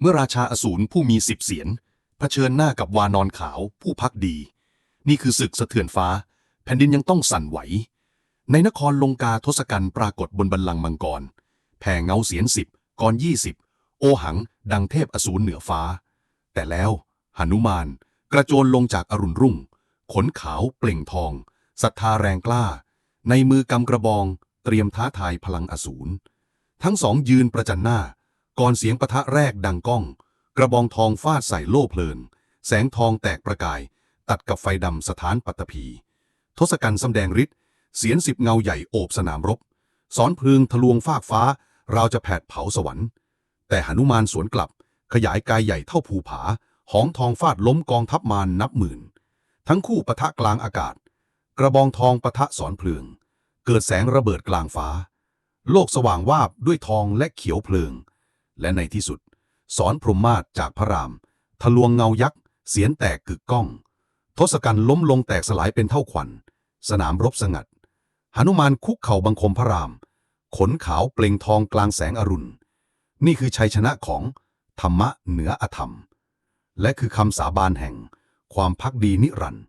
เมื่อราชาอสูรผู้มีสิบเสียนเผชิญหน้ากับวานอนขาวผู้พักดี นี่คือศึกสะเทือนฟ้า แผ่นดินยังต้องสั่นไหว ในนครลงกาทศกัณฐ์ปรากฏบนบัลลังก์มังกร แผ่เงาเสียนสิบกรยี่สิบโอหัง ดังเทพอสูรเหนือฟ้า แต่แล้วหนุมาน กระโจนลงจากอรุณรุ่ง ขนขาวเปล่งทองศรัทธาแรงกล้า ในมือกำกระบอง เตรียมท้าทายพลังอสูรทั้งสองยืนประจันหน้า ก่อนเสียงปะทะแรกดังก้อง กระบองทองฟาดใส่โล่เพลิงแสงทองแตกประกาย ตัดกับไฟดำสถานปัตตภีทศกัณฐ์สำแดงฤทธิ์เสียนสิบเงาใหญ่โอบสนามรบ สอนพลึงทะลวงฟากฟ้า เราจะแผดเผาสวรรค์ แต่หนุมานสวนกลับ ขยายกายใหญ่เท่าภูผา หองทองฟาดล้มกองทัพมารนับหมื่น ทั้งคู่ปะทะกลางอากาศ กระบองทองปะทะสอนเพลิง เกิดแสงระเบิดกลางฟ้า โลกสว่างวาบด้วยทองและเขียวเพลิง และในที่สุด สอนพรหมมาศจากพระราม ทะลวงเงายักษ์ เสียนแตกกึกก้อง ทศกัณฐ์ล้มลงแตกสลายเป็นเท่าขวัญ สนามรบสงัด หนุมานคุกเข่าบังคมพระราม ขนขาวเปล่งทองกลางแสงอรุณ นี่คือชัยชนะของธรรมะเหนืออธรรม และคือคำสาบานแห่ง ความพักดีนิรันดร์